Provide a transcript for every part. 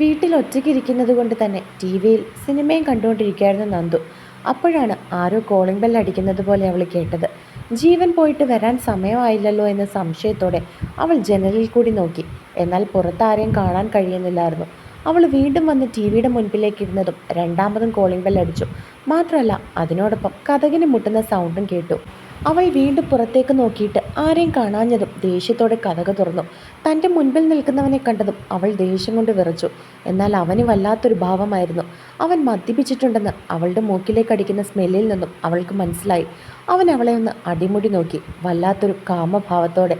വീട്ടിൽ ഒറ്റയ്ക്കിരിക്കുന്നത് കൊണ്ട് തന്നെ ടി വിയിൽ സിനിമയും കണ്ടുകൊണ്ടിരിക്കുകയായിരുന്നു നന്ദു. അപ്പോഴാണ് ആരോ കോളിംഗ് ബെൽ അടിക്കുന്നത് പോലെ അവൾ കേട്ടത്. ജീവൻ പോയിട്ട് വരാൻ സമയമായില്ലല്ലോ എന്ന സംശയത്തോടെ അവൾ ജനലിൽ കൂടി നോക്കി. എന്നാൽ പുറത്താരെയും കാണാൻ കഴിയുന്നില്ലായിരുന്നു. അവൾ വീണ്ടും വന്ന് ടി വിയുടെ മുൻപിലേക്ക് ഇരുന്നതും രണ്ടാമതും കോളിംഗ് ബെൽ അടിച്ചു. മാത്രമല്ല അതിനോടൊപ്പം കഥകിന് മുട്ടുന്ന സൗണ്ടും കേട്ടു. അവൾ വീണ്ടും പുറത്തേക്ക് നോക്കിയിട്ട് ആരെയും കാണാഞ്ഞതും ദേഷ്യത്തോടെ കഥക തുറന്നു. തന്റെ മുൻപിൽ നിൽക്കുന്നവനെ കണ്ടതും അവൾ ദേഷ്യം കൊണ്ട് വിറച്ചു. എന്നാൽ അവന് വല്ലാത്തൊരു ഭാവമായിരുന്നു. അവൻ മദ്യപിച്ചിട്ടുണ്ടെന്ന് അവളുടെ മൂക്കിലേക്ക് അടിക്കുന്ന സ്മെല്ലിൽ നിന്നും അവൾക്ക് മനസ്സിലായി. അവൻ അവളെ ഒന്ന് അടിമുടി നോക്കി വല്ലാത്തൊരു കാമഭാവത്തോടെ.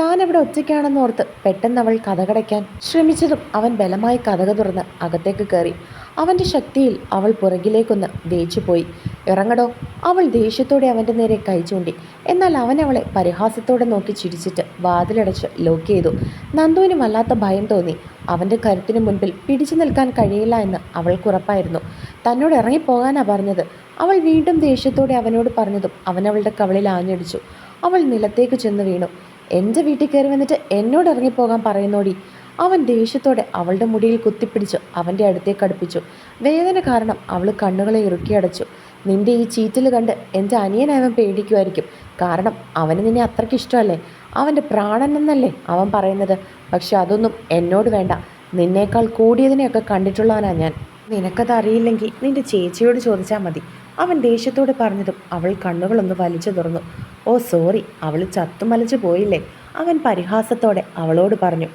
താൻ അവിടെ ഒറ്റയ്ക്കാണെന്നോർത്ത് പെട്ടെന്ന് അവൾ കഥകടയ്ക്കാൻ ശ്രമിച്ചതും അവൻ ബലമായി കഥക തുറന്ന് അകത്തേക്ക് കയറി. അവന്റെ ശക്തിയിൽ അവൾ പുറകിലേക്കൊന്ന് വേച്ചുപോയി. ഇറങ്ങടോ അവൾ ദേഷ്യത്തോടെ അവന്റെ നേരെ കൈ ചൂണ്ടി. എന്നാൽ അവൻ അവളെ പരിഹാസത്തോടെ നോക്കി ചിരിച്ചിട്ട് വാതിലടച്ച് ലോക്ക് ചെയ്തു. നന്ദുവിന് വല്ലാത്ത ഭയം തോന്നി. അവന്റെ കരുത്തിന് മുൻപിൽ പിടിച്ചു നിൽക്കാൻ കഴിയില്ല എന്ന് അവൾക്കുറപ്പായിരുന്നു തന്നോട് ഇറങ്ങിപ്പോകാനാ പറഞ്ഞത്. അവൾ വീണ്ടും ദേഷ്യത്തോടെ അവനോട് പറഞ്ഞതും അവൻ അവളുടെ കവളിൽ ആഞ്ഞടിച്ചു. അവൾ നിലത്തേക്ക് ചെന്ന് വീണു. എന്റെ വീട്ടിൽ കയറി വന്നിട്ട് എന്നോട് ഇറങ്ങിപ്പോകാൻ പറയുന്നോടി? അവൻ ദേഷ്യത്തോടെ അവളുടെ മുടിയിൽ കുത്തിപ്പിടിച്ചു അവന്റെ അടുത്തേക്ക് അടുപ്പിച്ചു. വേദന കാരണം അവൾ കണ്ണുകളെ ഇറുക്കിയടച്ചു നിന്റെ ഈ ചീറ്റിൽ കണ്ട് എന്റെ അനിയനവൻ പേടിക്കുമായിരിക്കും കാരണം അവന് നിന്നെ അത്രയ്ക്ക് ഇഷ്ടമല്ലേ? അവന്റെ പ്രാണൻ എന്നല്ലേ അവൻ പറയുന്നത്. പക്ഷെ അതൊന്നും എന്നോട് വേണ്ട. നിന്നേക്കാൾ കൂടിയതിനെയൊക്കെ കണ്ടിട്ടുള്ളവനാണ് ഞാൻ. നിനക്കത് അറിയില്ലെങ്കിൽ നിന്റെ ചേച്ചിയോട് ചോദിച്ചാൽ മതി. അവൻ ദേഷ്യത്തോട് പറഞ്ഞതും അവൾ കണ്ണുകളൊന്ന് വലിച്ചു തുറന്നു. Oh sorry. അവൾ ചത്തുമലച്ചു പോയില്ലേ? അവൻ പരിഹാസത്തോടെ അവളോട് പറഞ്ഞു.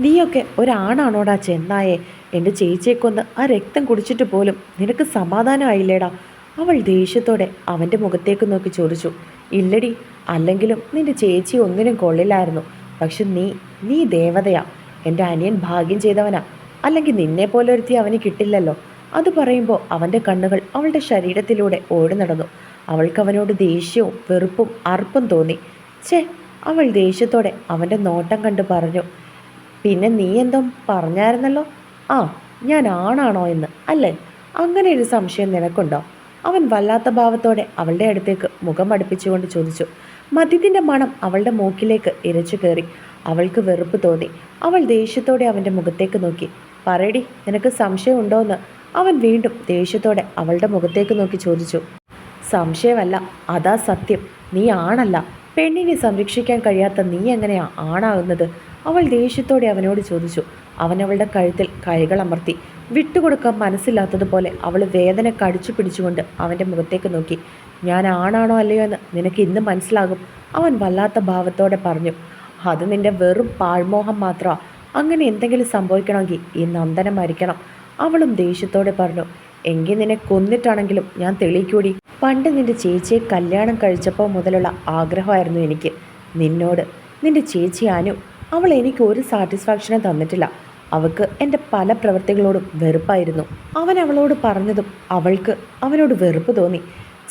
നീയൊക്കെ ഒരാണാണോടാ ചെന്നായേ? എന്റെ ചേച്ചിയെ കൊന്ന് ആ രക്തം കുടിച്ചിട്ട് പോലും നിനക്ക് സമാധാനമായില്ലേടാ? അവൾ ദേഷ്യത്തോടെ അവന്റെ മുഖത്തേക്ക് നോക്കി ചോദിച്ചു. ഇല്ലടി അല്ലെങ്കിലും നിന്റെ ചേച്ചി ഒന്നിനും കൊള്ളില്ലായിരുന്നു. പക്ഷെ നീ നീ ദേവതയാ. എന്റെ അനിയൻ ഭാഗ്യം ചെയ്തവനാ. അല്ലെങ്കിൽ നിന്നെ പോലെ ഒരുത്തി അവന് കിട്ടില്ലല്ലോ. അത് പറയുമ്പോൾ അവന്റെ കണ്ണുകൾ അവളുടെ ശരീരത്തിലൂടെ ഓടി നടന്നു. അവൾക്ക് അവനോട് ദേഷ്യവും വെറുപ്പും അർപ്പും തോന്നി. ചേ അവൾ ദേഷ്യത്തോടെ അവന്റെ നോട്ടം കണ്ട് പറഞ്ഞു. പിന്നെ നീ എന്തോ പറഞ്ഞായിരുന്നല്ലോ? ആ ഞാൻ ആണാണോ എന്ന് അല്ലേ? അങ്ങനെ ഒരു സംശയം നിനക്കുണ്ടോ? അവൻ വല്ലാത്ത ഭാവത്തോടെ അവളുടെ അടുത്തേക്ക് മുഖം അടുപ്പിച്ചുകൊണ്ട് ചോദിച്ചു. മദ്യത്തിന്റെ മണം അവളുടെ മൂക്കിലേക്ക് ഇരച്ചു കയറി. അവൾക്ക് വെറുപ്പ് തോന്നി. അവൾ ദേഷ്യത്തോടെ അവന്റെ മുഖത്തേക്ക് നോക്കി. പറയടി നിനക്ക് സംശയമുണ്ടോയെന്ന് അവൻ വീണ്ടും ദേഷ്യത്തോടെ അവളുടെ മുഖത്തേക്ക് നോക്കി ചോദിച്ചു. സംശയമല്ല അതാ സത്യം. നീ ആണല്ല. പെണ്ണിനെ സംരക്ഷിക്കാൻ കഴിയാത്ത നീ എങ്ങനെയാ ആണാകുന്നത്? അവൾ ദേഷ്യത്തോടെ അവനോട് ചോദിച്ചു. അവൻ അവളുടെ കഴുത്തിൽ കൈകൾ അമർത്തി. വിട്ടുകൊടുക്കാൻ മനസ്സില്ലാത്തതുപോലെ അവൾ വേദന കടിച്ചു പിടിച്ചുകൊണ്ട് അവന്റെ മുഖത്തേക്ക് നോക്കി. ഞാൻ ആണാണോ അല്ലയോ എന്ന് നിനക്ക് ഇന്ന് മനസ്സിലാകും അവൻ വല്ലാത്ത ഭാവത്തോടെ പറഞ്ഞു. അത് നിന്റെ വെറും പാഴ്മോഹം മാത്രമാ അങ്ങനെ എന്തെങ്കിലും സംഭവിക്കണമെങ്കിൽ ഈ നന്ദന മരിക്കണം അവളും ദേഷ്യത്തോടെ പറഞ്ഞു. എങ്കിൽ നിന്നെ കൊന്നിട്ടാണെങ്കിലും ഞാൻ തെളിയിക്കൂടി. പണ്ട് നിന്റെ ചേച്ചിയെ കല്യാണം കഴിച്ചപ്പോൾ മുതലുള്ള ആഗ്രഹമായിരുന്നു എനിക്ക്. നിന്നോട്. നിന്റെ ചേച്ചി അനു അവൾ എനിക്ക് ഒരു സാറ്റിസ്ഫാക്ഷനും തന്നിട്ടില്ല. അവൾക്ക് എന്റെ പല പ്രവൃത്തികളോടും വെറുപ്പായിരുന്നു. അവൻ അവളോട് പറഞ്ഞതും അവൾക്ക് അവനോട് വെറുപ്പ് തോന്നി.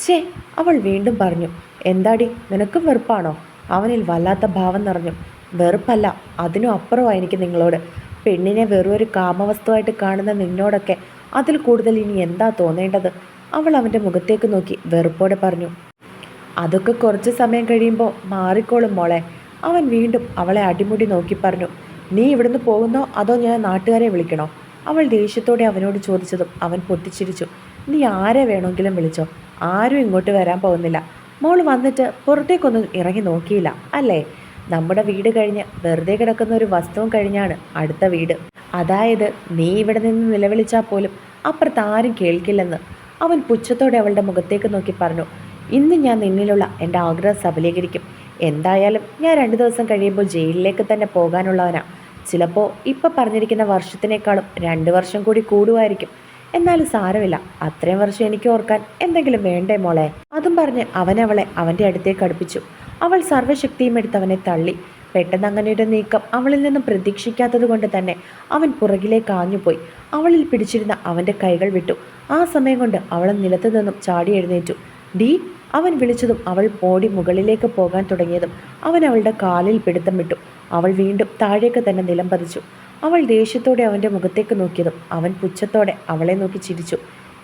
ചേ അവൾ വീണ്ടും പറഞ്ഞു എന്താടി നിനക്കും വെറുപ്പാണോ? അവനിൽ വല്ലാത്ത ഭാവം നിറഞ്ഞു. വെറുപ്പല്ല അതിനും അപ്പുറമായി എനിക്ക് നിങ്ങളോട്. പെണ്ണിനെ വെറുമൊരു കാമവസ്തുവായിട്ട് കാണുന്ന നിന്നോടൊക്കെ അതിൽ കൂടുതൽ ഇനി എന്താ തോന്നേണ്ടത്? അവൾ അവന്റെ മുഖത്തേക്ക് നോക്കി വെറുപ്പോടെ പറഞ്ഞു അതൊക്കെ കുറച്ച് സമയം കഴിയുമ്പോൾ മാറിക്കോളും മോളെ. അവൻ വീണ്ടും അവളെ അടിമുടി നോക്കി പറഞ്ഞു നീ ഇവിടുന്ന് പോകുന്നോ അതോ ഞാൻ നാട്ടുകാരെ വിളിക്കണോ? അവൾ ദേഷ്യത്തോടെ അവനോട് ചോദിച്ചതും അവൻ പൊട്ടിച്ചിരിച്ചു നീ ആരെ വേണമെങ്കിലും വിളിച്ചോ? ആരും ഇങ്ങോട്ട് വരാൻ പോകുന്നില്ല. മോൾ വന്നിട്ട് പുറത്തേക്കൊന്നും ഇറങ്ങി നോക്കിയില്ല അല്ലേ? നമ്മുടെ വീട് കഴിഞ്ഞ് വെറുതെ കിടക്കുന്ന ഒരു വസ്തുവും കഴിഞ്ഞാണ് അടുത്ത വീട്. അതായത് നീ ഇവിടെ നിന്ന് നിലവിളിച്ചാൽ പോലും അപ്പുറത്ത് ആരും കേൾക്കില്ലെന്ന്. അവൻ പുച്ഛത്തോടെ അവളുടെ മുഖത്തേക്ക് നോക്കി പറഞ്ഞു ഇന്ന് ഞാൻ നിന്നിലുള്ള എന്റെ ആഗ്രഹം സഫലീകരിക്കും. എന്തായാലും ഞാൻ രണ്ട് ദിവസം കഴിയുമ്പോൾ ജയിലിലേക്ക് തന്നെ പോകാനുള്ളവനാ. ചിലപ്പോൾ ഇപ്പം പറഞ്ഞിരിക്കുന്ന വർഷത്തിനേക്കാളും രണ്ട് വർഷം കൂടി കൂടുമായിരിക്കും. എന്നാലും സാരമില്ല. അത്രയും വർഷം എനിക്ക് ഓർക്കാൻ എന്തെങ്കിലും വേണ്ടേ മോളെ? അതും പറഞ്ഞ് അവൻ അവളെ അവന്റെ അടുത്തേക്ക് അടുപ്പിച്ചു. അവൾ സർവശക്തിയും എടുത്ത് അവനെ തള്ളി. പെട്ടെന്ന് അങ്ങനെ ഒരു നീക്കം അവളിൽ നിന്നും പ്രതീക്ഷിക്കാത്തത് കൊണ്ട് തന്നെ അവൻ പുറകിലേക്ക് ആഞ്ഞുപോയി. അവളിൽ പിടിച്ചിരുന്ന അവന്റെ കൈകൾ വിട്ടു. ആ സമയം കൊണ്ട് അവൾ നിലത്തു നിന്നും ചാടി എഴുന്നേറ്റു. ഡീ അവൻ വിളിച്ചതും അവൾ പോടി മുകളിലേക്ക് പോകാൻ തുടങ്ങിയതും അവൻ അവളുടെ കാലിൽ പിടുത്തം വിട്ടു. അവൾ വീണ്ടും താഴേക്ക് തന്നെ നിലം പതിച്ചു. അവൾ ദേഷ്യത്തോടെ അവന്റെ മുഖത്തേക്ക് നോക്കിയതും അവൻ പുച്ഛത്തോടെ അവളെ നോക്കി ചിരിച്ചു.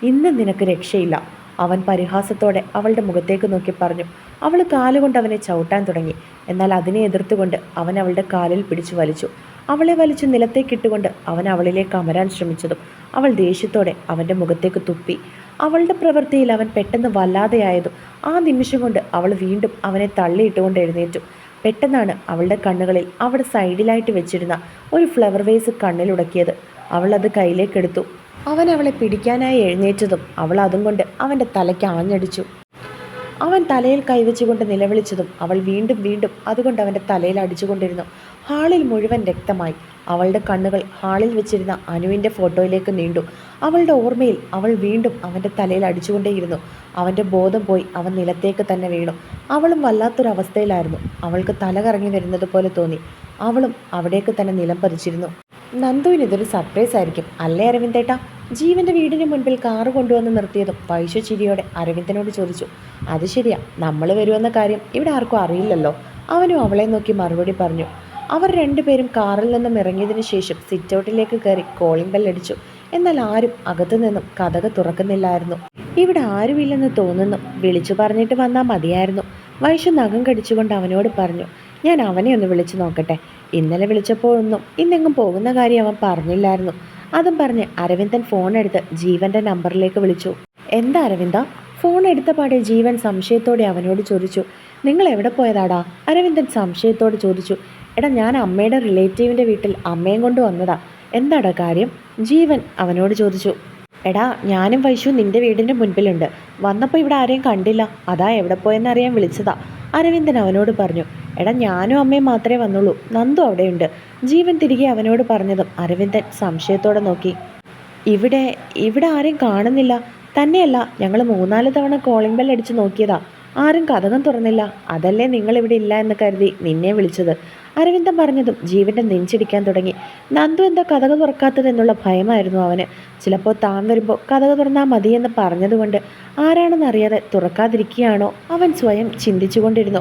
ഇന്ന് നിനക്ക് രക്ഷയില്ല അവൻ പരിഹാസത്തോടെ അവളുടെ മുഖത്തേക്ക് നോക്കി പറഞ്ഞു. അവൾ കാലുകൊണ്ട് അവനെ ചവിട്ടാൻ തുടങ്ങി. എന്നാൽ അതിനെ എതിർത്തുകൊണ്ട് അവൻ അവളുടെ കാലിൽ പിടിച്ചു വലിച്ചു. അവളെ വലിച്ചു നിലത്തേക്കിട്ടുകൊണ്ട് അവൻ അവളിലേക്ക് അമരാൻ ശ്രമിച്ചതും അവൾ ദേഷ്യത്തോടെ അവന്റെ മുഖത്തേക്ക് തുപ്പി. അവളുടെ പ്രവൃത്തിയിൽ അവൻ പെട്ടെന്ന് വല്ലാതെയായതും ആ നിമിഷം കൊണ്ട് അവൾ വീണ്ടും അവനെ തള്ളിയിട്ടുകൊണ്ട് എഴുന്നേറ്റു. പെട്ടെന്നാണ് അവളുടെ കണ്ണുകളിൽ അവിടെ സൈഡിലായിട്ട് വെച്ചിരുന്ന ഒരു ഫ്ലവർ വേസ് കണ്ണിലുടക്കിയത്. അവൾ അത് കയ്യിലേക്കെടുത്തു അവൻ അവളെ പിടിക്കാനായി എഴുന്നേറ്റതും അവൾ അതും കൊണ്ട് അവന്റെ തലയ്ക്ക് ആഞ്ഞടിച്ചു. അവൻ തലയിൽ കൈവച്ചുകൊണ്ട് നിലവിളിച്ചതും അവൾ വീണ്ടും വീണ്ടും അതുകൊണ്ട് അവന്റെ തലയിൽ അടിച്ചുകൊണ്ടിരുന്നു. ഹാളിൽ മുഴുവൻ രക്തമായി. അവളുടെ കണ്ണുകൾ ഹാളിൽ വെച്ചിരുന്ന അനുവിന്റെ ഫോട്ടോയിലേക്ക് നീണ്ടു. അവളുടെ ഓർമ്മയിൽ അവൾ വീണ്ടും അവന്റെ തലയിൽ അടിച്ചുകൊണ്ടേയിരുന്നു. അവന്റെ ബോധം പോയി അവൻ നിലത്തേക്ക് തന്നെ വീണു. അവളും വല്ലാത്തൊരവസ്ഥയിലായിരുന്നു. അവൾക്ക് തല കറങ്ങി വരുന്നത് പോലെ തോന്നി. അവളും അവിടേക്ക് തന്നെ നിലം പതിച്ചിരുന്നു. നന്ദുവിന് ഇതൊരു സർപ്രൈസ് ആയിരിക്കും അല്ലേ അരവിന്ദേട്ട ജീവന്റെ വീടിന് മുൻപിൽ കാറ് കൊണ്ടുവന്ന് നിർത്തിയതും പൈശു ചിരിയോടെ അരവിന്ദനോട് ചോദിച്ചു. അത് ശരിയാ നമ്മൾ വരുമെന്ന കാര്യം ഇവിടെ ആർക്കും അറിയില്ലല്ലോ. അവനും അവളെ നോക്കി മറുപടി പറഞ്ഞു. അവർ രണ്ടുപേരും കാറിൽ നിന്നും ഇറങ്ങിയതിനു ശേഷം സിറ്റൗട്ടിലേക്ക് കയറി കോളിംഗ് ബെല്ലടിച്ചു എന്നാൽ ആരും അകത്തു നിന്നും കഥക തുറക്കുന്നില്ലായിരുന്നു. ഇവിടെ ആരുമില്ലെന്ന് തോന്നുന്നു. വിളിച്ചു പറഞ്ഞിട്ട് വന്നാൽ മതിയായിരുന്നു. വൈശു നഖം കടിച്ചുകൊണ്ട് അവനോട് പറഞ്ഞു ഞാൻ അവനെ ഒന്ന് വിളിച്ചു നോക്കട്ടെ. ഇന്നലെ വിളിച്ചപ്പോഴൊന്നും ഇന്നെങ്ങും പോകുന്ന കാര്യം അവൻ പറഞ്ഞില്ലായിരുന്നു. അതും പറഞ്ഞ് അരവിന്ദൻ ഫോൺ എടുത്ത് ജീവന്റെ നമ്പറിലേക്ക് വിളിച്ചു. എന്താ അരവിന്ദ? ഫോൺ എടുത്ത പാടെ ജീവൻ സംശയത്തോടെ അവനോട് ചോദിച്ചു. നിങ്ങൾ എവിടെ പോയതാടാ? അരവിന്ദൻ സംശയത്തോട് ചോദിച്ചു. എടാ ഞാൻ അമ്മയുടെ റിലേറ്റീവിന്റെ വീട്ടിൽ അമ്മയും കൊണ്ട് വന്നതാ. എന്താടാ കാര്യം? ജീവൻ അവനോട് ചോദിച്ചു. എടാ ഞാനും വൈശു നിന്റെ വീടിന്റെ മുൻപിലുണ്ട്. വന്നപ്പോൾ ഇവിടെ ആരെയും കണ്ടില്ല. അതാ എവിടെ പോയെന്നറിയാൻ വിളിച്ചതാ. അരവിന്ദൻ അവനോട് പറഞ്ഞു എടാ ഞാനും അമ്മയും മാത്രമേ വന്നുള്ളൂ. നന്ദു അവിടെയുണ്ട്. ജീവൻ തിരികെ അവനോട് പറഞ്ഞതും അരവിന്ദൻ സംശയത്തോടെ നോക്കി. ഇവിടെ ഇവിടെ ആരെയും കാണുന്നില്ല. തന്നെയല്ല ഞങ്ങൾ മൂന്നാൽ തവണ കോളിംഗ് ബെൽ അടിച്ച് നോക്കിയതാ. ആരും കഥകം തുറന്നില്ല. അതല്ലേ നിങ്ങളിവിടെ ഇല്ല എന്ന് കരുതി നിന്നെ വിളിച്ചത്. അരവിന്ദൻ പറഞ്ഞതും ജീവന്റെ നെഞ്ചിടിക്കാൻ തുടങ്ങി. നന്ദു എന്താ കഥക തുറക്കാത്തതെന്നുള്ള ഭയമായിരുന്നു അവന്. ചിലപ്പോൾ താൻ വരുമ്പോൾ കഥക തുറന്നാൽ മതിയെന്ന് പറഞ്ഞതുകൊണ്ട് ആരാണെന്നറിയാതെ തുറക്കാതിരിക്കുകയാണോ അവൻ സ്വയം ചിന്തിച്ചുകൊണ്ടിരുന്നു.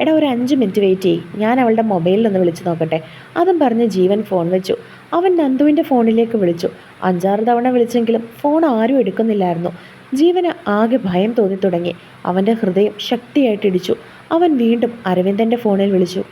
എടാ ഒരു അഞ്ച് മിനിറ്റ് വെയിറ്റ് ചെയ്യ്. ഞാൻ അവളുടെ മൊബൈലിൽ ഒന്ന് വിളിച്ചു നോക്കട്ടെ. അതും പറഞ്ഞ് ജീവൻ ഫോൺ വെച്ചു. അവൻ നന്ദുവിന്റെ ഫോണിലേക്ക് വിളിച്ചു. അഞ്ചാറ് തവണ വിളിച്ചെങ്കിലും ഫോൺ ആരും എടുക്കുന്നില്ലായിരുന്നു. ജീവന് ആകെ ഭയം തോന്നിത്തുടങ്ങി അവന്റെ ഹൃദയം ശക്തിയായിട്ട് ഇടിച്ചു. അവൻ വീണ്ടും അരവിന്ദന്റെ ഫോണിൽ വിളിച്ചു.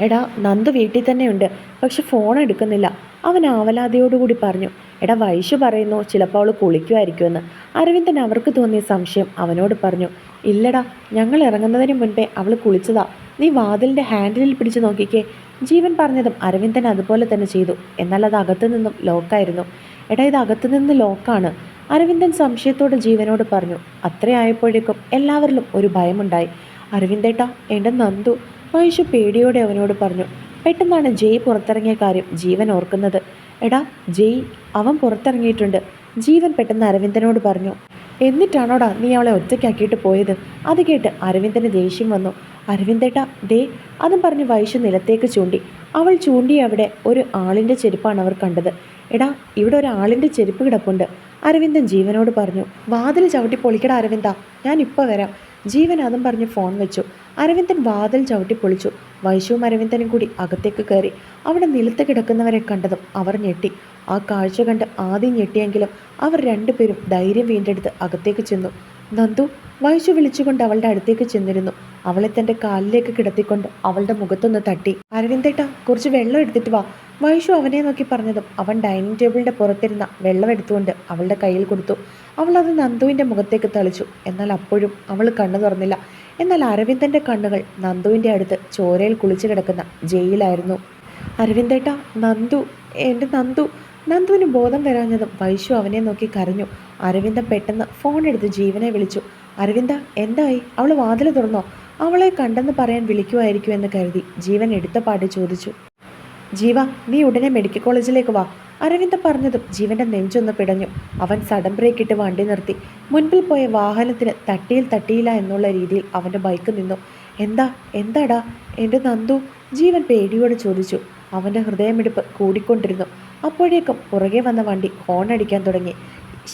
എടാ നന്ദു വീട്ടിൽ തന്നെയുണ്ട്. പക്ഷെ ഫോൺ എടുക്കുന്നില്ല. അവൻ ആവലാതിയോടുകൂടി പറഞ്ഞു. എടാ വൈശു പറയുന്നു ചിലപ്പോൾ അവൾ കുളിക്കുമായിരിക്കുമെന്ന്. അരവിന്ദൻ അവർക്ക് തോന്നിയ സംശയം അവനോട് പറഞ്ഞു. ഇല്ലടാ ഞങ്ങൾ ഇറങ്ങുന്നതിന് മുൻപേ അവൾ കുളിച്ചതാ. നീ വാതിലിന്റെ ഹാൻഡിലിൽ പിടിച്ചു നോക്കിക്കേ. ജീവൻ പറഞ്ഞതും അരവിന്ദൻ അതുപോലെ തന്നെ ചെയ്തു. എന്നാൽ അത് അകത്തു നിന്നും ലോക്കായിരുന്നു. എടാ ഇത് അകത്തു നിന്ന് ലോക്കാണ്. അരവിന്ദൻ സംശയത്തോടെ ജീവനോട് പറഞ്ഞു അത്രയായപ്പോഴേക്കും എല്ലാവരിലും ഒരു ഭയമുണ്ടായി. അരവിന്ദേട്ടാ എന്റെ നന്ദു. മഹേഷു പേടിയോടെ അവനോട് പറഞ്ഞു പെട്ടെന്നാണ് ജയ് പുറത്തിറങ്ങിയ കാര്യം ജീവൻ ഓർക്കുന്നത്. എടാ ജയ് അവൻ പുറത്തിറങ്ങിയിട്ടുണ്ട്. ജീവൻ പെട്ടെന്ന് അരവിന്ദനോട് പറഞ്ഞു എന്നിട്ടാണോടാ നീ അവളെ ഒറ്റയ്ക്കാക്കിയിട്ട് പോയത്? അത് കേട്ട് അരവിന്ദന് ദേഷ്യം വന്നു. അരവിന്ദേട്ടാ ദേ അതും പറഞ്ഞ് വൈശു നിലത്തേക്ക് ചൂണ്ടി. അവൾ ചൂണ്ടി അവിടെ ഒരു ആളിന്റെ ചെരുപ്പാണ് അവർ കണ്ടത്. എടാ ഇവിടെ ഒരു ആളിന്റെ ചെരുപ്പ് കിടപ്പുണ്ട്. അരവിന്ദൻ ജീവനോട് പറഞ്ഞു വാതിൽ ചവിട്ടി പൊളിക്കട അരവിന്ദ ഞാൻ ഇപ്പോൾ വരാം. ജീവൻ അതും പറഞ്ഞ് ഫോൺ വെച്ചു. അരവിന്ദൻ വാതിൽ ചവിട്ടി പൊളിച്ചു. വൈശുവും അരവിന്ദനും കൂടി അകത്തേക്ക് കയറി. അവിടെ നിലത്ത് കിടക്കുന്നവരെ കണ്ടതും അവർ ഞെട്ടി. ആ കാഴ്ച കണ്ട് ആദ്യം ഞെട്ടിയെങ്കിലും അവർ രണ്ടുപേരും ധൈര്യം വീണ്ടെടുത്ത് അകത്തേക്ക് ചെന്നു. നന്ദു വൈശു വിളിച്ചുകൊണ്ട് അവളുടെ അടുത്തേക്ക് ചെന്നിരുന്നു. അവളെ തന്റെ കാലിലേക്ക് കിടത്തിക്കൊണ്ട് അവളുടെ മുഖത്തൊന്ന് തട്ടി. അരവിന്ദേട്ടാ കുറച്ച് വെള്ളം എടുത്തിട്ട് വാ. വൈഷു അവനെ നോക്കി പറഞ്ഞതും അവൻ ഡൈനിങ് ടേബിളിന്റെ പുറത്തിരുന്ന വെള്ളം എടുത്തുകൊണ്ട് അവളുടെ കയ്യിൽ കൊടുത്തു. അവൾ അത് നന്ദുവിന്റെ മുഖത്തേക്ക് തളിച്ചു. എന്നാൽ അപ്പോഴും അവൾ കണ്ണു തുറന്നില്ല. എന്നാൽ അരവിന്ദന്റെ കണ്ണുകൾ നന്ദുവിന്റെ അടുത്ത് ചോരയിൽ കുളിച്ചു കിടക്കുന്ന ജയിലായിരുന്നു അരവിന്ദേട്ടാ നന്ദു എന്റെ നന്ദു. നന്ദുവിന് ബോധം വരാഞ്ഞതും വൈശു അവനെ നോക്കി കരഞ്ഞു. അരവിന്ദ പെട്ടെന്ന് ഫോൺ എടുത്ത് ജീവനെ വിളിച്ചു. അരവിന്ദ എന്തായി? അവൾ വാതിൽ തുറന്നോ? അവളെ കണ്ടെന്ന് പറയാൻ വിളിക്കുമായിരിക്കുമെന്ന് കരുതി ജീവൻ എടുത്ത പാട്ട് ചോദിച്ചു. ജീവ നീ ഉടനെ മെഡിക്കൽ കോളേജിലേക്ക് വാ. അരവിന്ദ് പറഞ്ഞതും ജീവന്റെ നെഞ്ചൊന്ന് പിടഞ്ഞു. അവൻ സഡൻ ബ്രേക്ക് ഇട്ട് വണ്ടി നിർത്തി. മുൻപിൽ പോയ വാഹനത്തിന് തട്ടിയിൽ തട്ടിയില്ല എന്നുള്ള രീതിയിൽ അവന്റെ ബൈക്ക് നിന്നു. എന്താ? എന്താടാ? എന്റെ നന്ദു? ജീവൻ പേടിയോടെ ചോദിച്ചു. അവന്റെ ഹൃദയമിടിപ്പ് കൂടിക്കൊണ്ടിരുന്നു. അപ്പോഴേക്കും പുറകെ വന്ന വണ്ടി ഹോൺ അടിക്കാൻ തുടങ്ങി.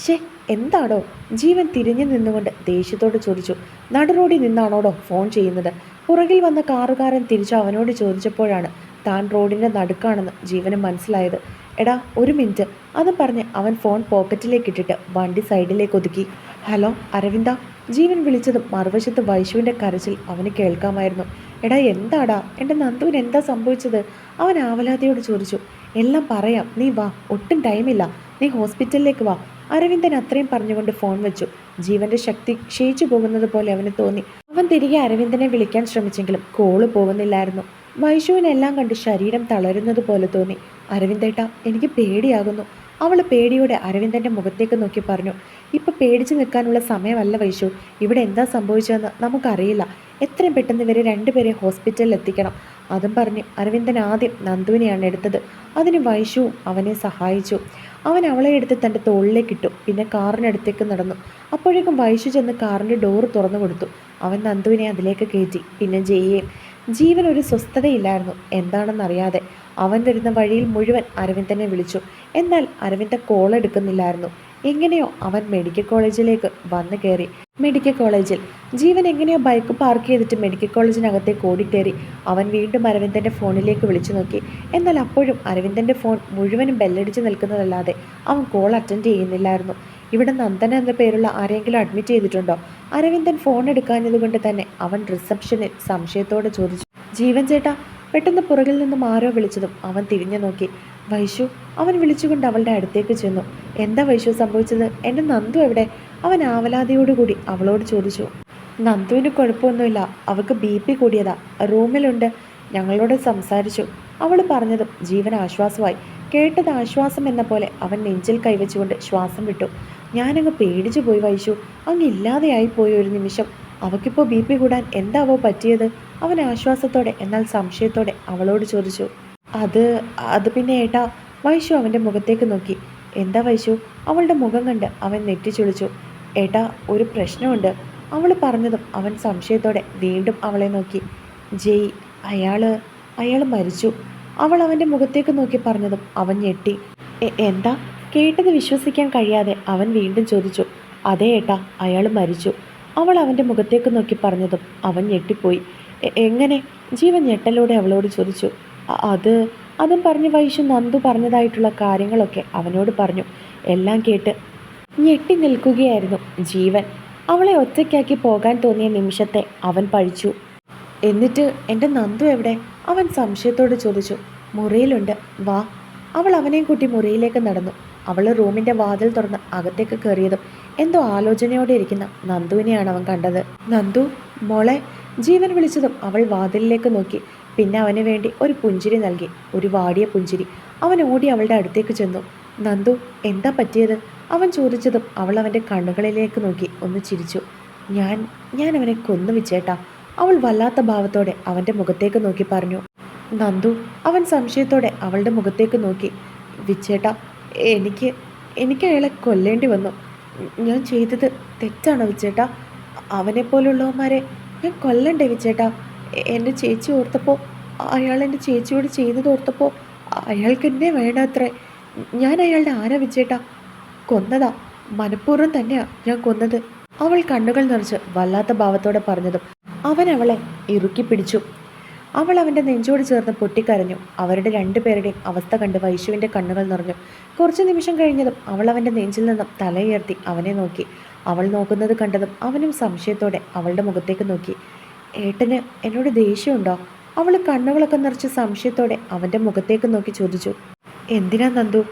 ഷേ എന്താണോ ജീവൻ തിരിഞ്ഞു നിന്നുകൊണ്ട് ദേഷ്യത്തോട് ചോദിച്ചു. നടുറോഡിൽ നിന്നാണോടോ ഫോൺ ചെയ്യുന്നത്? പുറകിൽ വന്ന കാറുകാരൻ തിരിച്ചു അവനോട് ചോദിച്ചപ്പോഴാണ് താൻ റോഡിന്റെ നടുക്കാണെന്ന് ജീവന് മനസ്സിലായത്. എടാ ഒരു മിനിറ്റ്. അത് പറഞ്ഞ് അവൻ ഫോൺ പോക്കറ്റിലേക്ക് ഇട്ടിട്ട് വണ്ടി സൈഡിലേക്ക് ഒതുക്കി. ഹലോ അരവിന്ദ. ജീവൻ വിളിച്ചതും മറുവശത്ത് വൈശുവിന്റെ കരച്ചിൽ അവന് കേൾക്കാമായിരുന്നു. എടാ എന്താടാ? എന്റെ നന്ദുവിന് എന്താ സംഭവിച്ചത്? അവൻ ആവലാതിയോട് ചോദിച്ചു. എല്ലാം പറയാം. നീ വാ. ഒട്ടും ടൈമില്ല. നീ ഹോസ്പിറ്റലിലേക്ക് വാ. അരവിന്ദൻ അത്രയും പറഞ്ഞുകൊണ്ട് ഫോൺ വെച്ചു. ജീവന്റെ ശക്തി ക്ഷയിച്ചു പോകുന്നത് പോലെ അവന് തോന്നി. അവൻ തിരികെ അരവിന്ദനെ വിളിക്കാൻ ശ്രമിച്ചെങ്കിലും കോൾ പോകുന്നില്ലായിരുന്നു. വൈഷുവിനെല്ലാം കണ്ട് ശരീരം തളരുന്നത് പോലെ തോന്നി. അരവിന്ദേട്ട എനിക്ക് പേടിയാകുന്നു. അവൾ പേടിയോടെ അരവിന്ദന്റെ മുഖത്തേക്ക് നോക്കി പറഞ്ഞു ഇപ്പം പേടിച്ച് നിൽക്കാനുള്ള സമയമല്ല വൈഷു ഇവിടെ എന്താ സംഭവിച്ചതെന്ന് നമുക്കറിയില്ല. എത്രയും പെട്ടെന്ന് ഇവരെ രണ്ടുപേരെ ഹോസ്പിറ്റലിൽ എത്തിക്കണം. അതും പറഞ്ഞ് അരവിന്ദൻ ആദ്യം നന്ദുവിനെയാണ് എടുത്തത്. അതിന് വൈഷുവും അവനെ സഹായിച്ചു. അവൻ അവളെ എടുത്ത് തന്റെ തോളിലേക്ക് ഇട്ടു പിന്നെ കാറിനടുത്തേക്ക് നടന്നു. അപ്പോഴേക്കും വൈഷു ചെന്ന് കാറിന്റെ ഡോറ് തുറന്നു കൊടുത്തു. അവൻ നന്ദുവിനെ അതിലേക്ക് കയറ്റി പിന്നെ ജയ്യേയും ജീവൻ ഒരു സ്വസ്ഥതയില്ലായിരുന്നു. എന്താണെന്നറിയാതെ അവൻ വരുന്ന വഴിയിൽ മുഴുവൻ അരവിന്ദനെ വിളിച്ചു. എന്നാൽ അരവിന്ദ കോൾ എടുക്കുന്നില്ലായിരുന്നു. എങ്ങനെയോ അവൻ മെഡിക്കൽ കോളേജിലേക്ക് വന്നു കയറി. മെഡിക്കൽ കോളേജിൽ ജീവൻ എങ്ങനെയോ ബൈക്ക് പാർക്ക് ചെയ്തിട്ട് മെഡിക്കൽ കോളേജിനകത്തേക്ക് ഓടിക്കയറി അവൻ വീണ്ടും അരവിന്ദന്റെ ഫോണിലേക്ക് വിളിച്ചു നോക്കി. എന്നാൽ അപ്പോഴും അരവിന്ദന്റെ ഫോൺ മുഴുവനും ബെല്ലടിച്ച് നിൽക്കുന്നതല്ലാതെ അവൻ കോൾ അറ്റൻഡ് ചെയ്യുന്നില്ലായിരുന്നു. ഇവിടെ നന്ദന എന്ന പേരുള്ള ആരെങ്കിലും അഡ്മിറ്റ് ചെയ്തിട്ടുണ്ടോ? അരവിന്ദൻ ഫോൺ എടുക്കാഞ്ഞതുകൊണ്ട് തന്നെ അവൻ റിസപ്ഷനിൽ സംശയത്തോടെ ചോദിച്ചു. ജീവൻ ചേട്ടാ പെട്ടെന്ന് പുറകിൽ നിന്നും ആരോ വിളിച്ചതും അവൻ തിരിഞ്ഞു നോക്കി. വൈശു അവൻ വിളിച്ചുകൊണ്ട് അവളുടെ അടുത്തേക്ക് ചെന്നു. എന്താ വൈശു സംഭവിച്ചത്? എന്റെ നന്ദു എവിടെ? അവൻ ആവലാതിയോടുകൂടി അവളോട് ചോദിച്ചു. നന്ദുവിന് കുഴപ്പമൊന്നുമില്ല. അവൾക്ക് ബി പി കൂടിയതാ. റൂമിലുണ്ട്. ഞങ്ങളോട് സംസാരിച്ചു. അവൾ പറഞ്ഞതും ജീവൻ ആശ്വാസമായി. കേട്ടത് ആശ്വാസം എന്ന പോലെ അവൻ നെഞ്ചിൽ കൈവച്ചുകൊണ്ട് ശ്വാസം വിട്ടു. ഞാനങ്ങ് പേടിച്ചു പോയി വൈശു. അങ്ങ് ഇല്ലാതെയായി പോയി ഒരു നിമിഷം. അവക്കിപ്പോൾ ബി പി കൂടാൻ എന്താവോ പറ്റിയത്? അവൻ ആശ്വാസത്തോടെ എന്നാൽ സംശയത്തോടെ അവളോട് ചോദിച്ചു. അത് അത് പിന്നെ ഏട്ടാ വൈശു അവന്റെ മുഖത്തേക്ക് നോക്കി. എന്താ വൈശു? അവളുടെ മുഖം കണ്ട് അവൻ നെറ്റിച്ചുളിച്ചു. ഏട്ടാ ഒരു പ്രശ്നമുണ്ട്. അവൾ പറഞ്ഞതും അവൻ സംശയത്തോടെ വീണ്ടും അവളെ നോക്കി. ജയ് അയാൾ അയാൾ മരിച്ചു. അവൾ അവന്റെ മുഖത്തേക്ക് നോക്കി പറഞ്ഞതും അവൻ ഞെട്ടി. എന്താ? കേട്ടത് വിശ്വസിക്കാൻ കഴിയാതെ അവൻ വീണ്ടും ചോദിച്ചു അതേ ഏട്ടാ അയാൾ മരിച്ചു. അവൾ അവന്റെ മുഖത്തേക്ക് നോക്കി പറഞ്ഞതും അവൻ ഞെട്ടിപ്പോയി. എങ്ങനെ? ജീവൻ ഞെട്ടലോടെ അവളോട് ചോദിച്ചു. അത് അതും പറഞ്ഞ് വൈശു നന്ദു പറഞ്ഞതായിട്ടുള്ള കാര്യങ്ങളൊക്കെ അവനോട് പറഞ്ഞു. എല്ലാം കേട്ട് ഞെട്ടി നിൽക്കുകയായിരുന്നു ജീവൻ. അവളെ ഒറ്റയ്ക്കാക്കി പോകാൻ തോന്നിയ നിമിഷത്തെ അവൻ പഴിച്ചു. എന്നിട്ട് എന്റെ നന്ദു എവിടെ? അവൻ സംശയത്തോട് ചോദിച്ചു. മുറിയിലുണ്ട്. വാ. അവൾ അവനെയും കൂട്ടി മുറിയിലേക്ക് നടന്നു. അവൾ റൂമിന്റെ വാതിൽ തുറന്ന് അകത്തേക്ക് കയറിയതും എന്തോ ആലോചനയോടെ ഇരിക്കുന്ന നന്ദുവിനെയാണ് അവൻ കണ്ടത്. നന്ദു മോളെ ജീവൻ വിളിച്ചതും അവൾ വാതിലിലേക്ക് നോക്കി. പിന്നെ അവന് വേണ്ടി ഒരു പുഞ്ചിരി നൽകി. ഒരു വാടിയ പുഞ്ചിരി. അവൻ ഓടി അവളുടെ അടുത്തേക്ക് ചെന്നു. നന്ദു എന്താ പറ്റിയത്? അവൻ ചോദിച്ചതും അവൾ അവന്റെ കണ്ണുകളിലേക്ക് നോക്കി ഒന്ന് ചിരിച്ചു. ഞാൻ ഞാൻ അവനെ കൊന്നു വിച്ചേട്ടാ. അവൾ വല്ലാത്ത ഭാവത്തോടെ അവന്റെ മുഖത്തേക്ക് നോക്കി പറഞ്ഞു. നന്ദു അവൻ സംശയത്തോടെ അവളുടെ മുഖത്തേക്ക് നോക്കി. വിച്ചേട്ടാ എനിക്ക് എനിക്ക് അയാളെ കൊല്ലേണ്ടി വന്നു. ഞാൻ ചെയ്തത് തെറ്റാണോ വിച്ചേട്ടാ അവനെപ്പോലുള്ളവന്മാരെ ഞാൻ കൊല്ലണ്ടേ വിച്ചേട്ടാ എന്റെ ചേച്ചി ഓർത്തപ്പോൾ അയാൾ എന്റെ ചേച്ചിയോട് ചെയ്തത് ഓർത്തപ്പോൾ അയാൾക്ക് എന്നെ വേണ്ടാത്രേ. ഞാൻ അയാളുടെ ആന വിച്ചേട്ടാ കൊന്നതാ. മനഃപൂർവം തന്നെയാ ഞാൻ കൊന്നത്. അവൾ കണ്ണുകൾ നിറച്ച് വല്ലാത്ത ഭാവത്തോടെ പറഞ്ഞതും അവൻ അവളെ ഇറുക്കി പിടിച്ചു. അവൾ അവന്റെ നെഞ്ചോട് ചേർന്ന് പൊട്ടിക്കരഞ്ഞു. അവരുടെ രണ്ടുപേരുടെയും അവസ്ഥ കണ്ട് വൈശുവിന്റെ കണ്ണുകൾ നിറഞ്ഞു. കുറച്ച് നിമിഷം കഴിഞ്ഞതും അവൾ അവന്റെ നെഞ്ചിൽ നിന്നും തലയുയർത്തി അവനെ നോക്കി. അവൾ നോക്കുന്നത് കണ്ടതും അവനും സംശയത്തോടെ അവളുടെ മുഖത്തേക്ക് നോക്കി. ഏട്ടന് എന്നോട് ദേഷ്യമുണ്ടോ? അവൾ കണ്ണുകളൊക്കെ നിറച്ച് സംശയത്തോടെ അവന്റെ മുഖത്തേക്ക് നോക്കി ചോദിച്ചു. എന്തിനാ നന്ദു?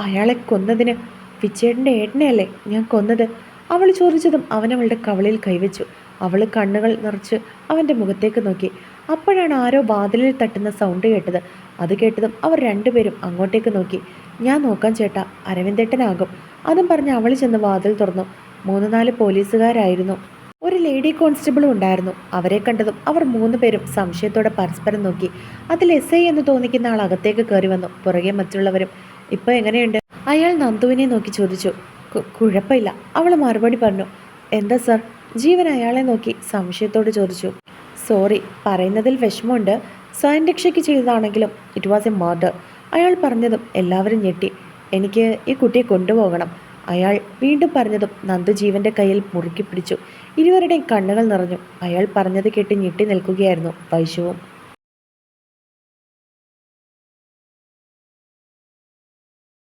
അയാളെ കൊന്നതിന് പിച്ചേട്ടന്റെ ഏട്ടനെയല്ലേ ഞാൻ കൊന്നത്? അവൾ ചോദിച്ചതും അവൻ അവളുടെ കവളിൽ കൈവച്ചു. അവൾ കണ്ണുകൾ നിറച്ച് അവന്റെ മുഖത്തേക്ക് നോക്കി. അപ്പോഴാണ് ആരോ വാതിലിൽ തട്ടുന്ന സൗണ്ട് കേട്ടത്. അത് കേട്ടതും അവർ രണ്ടുപേരും അങ്ങോട്ടേക്ക് നോക്കി. ഞാൻ നോക്കാം ചേട്ടാ അരവിന്ദേട്ടനാകും. അതും പറഞ്ഞ് അവൾ ചെന്ന് വാതിൽ തുറന്നു. മൂന്ന് നാല് പോലീസുകാരായിരുന്നു. ഒരു ലേഡി കോൺസ്റ്റബിളും ഉണ്ടായിരുന്നു. അവരെ കണ്ടതും അവർ മൂന്ന് പേരും സംശയത്തോടെ പരസ്പരം നോക്കി. അതിൽ എസ് ഐ എന്ന് തോന്നിക്കുന്ന ആൾ അകത്തേക്ക് കയറി വന്നു. പുറകെ മറ്റുള്ളവരും ഇപ്പോൾ എങ്ങനെയുണ്ട്? അയാൾ നന്ദുവിനെ നോക്കി ചോദിച്ചു. കുഴപ്പമില്ല. അവൾ മറുപടി പറഞ്ഞു എന്താ സർ? ജീവൻ അയാളെ നോക്കി സംശയത്തോട് ചോദിച്ചു. സോറി പറയുന്നതിൽ വിഷമമുണ്ട്. സ്വയം രക്ഷയ്ക്ക് ചെയ്തതാണെങ്കിലും ഇറ്റ് വാസ് എ മർഡർ അയാൾ പറഞ്ഞതും എല്ലാവരും ഞെട്ടി. എനിക്ക് ഈ കുട്ടിയെ കൊണ്ടുപോകണം. അയാൾ വീണ്ടും പറഞ്ഞതും നന്ദു കയ്യിൽ മുറുക്കി പിടിച്ചു. ഇരുവരുടെയും കണ്ണുകൾ നിറഞ്ഞു. അയാൾ പറഞ്ഞത് കേട്ട് ഞെട്ടി നിൽക്കുകയായിരുന്നു വൈശുവും.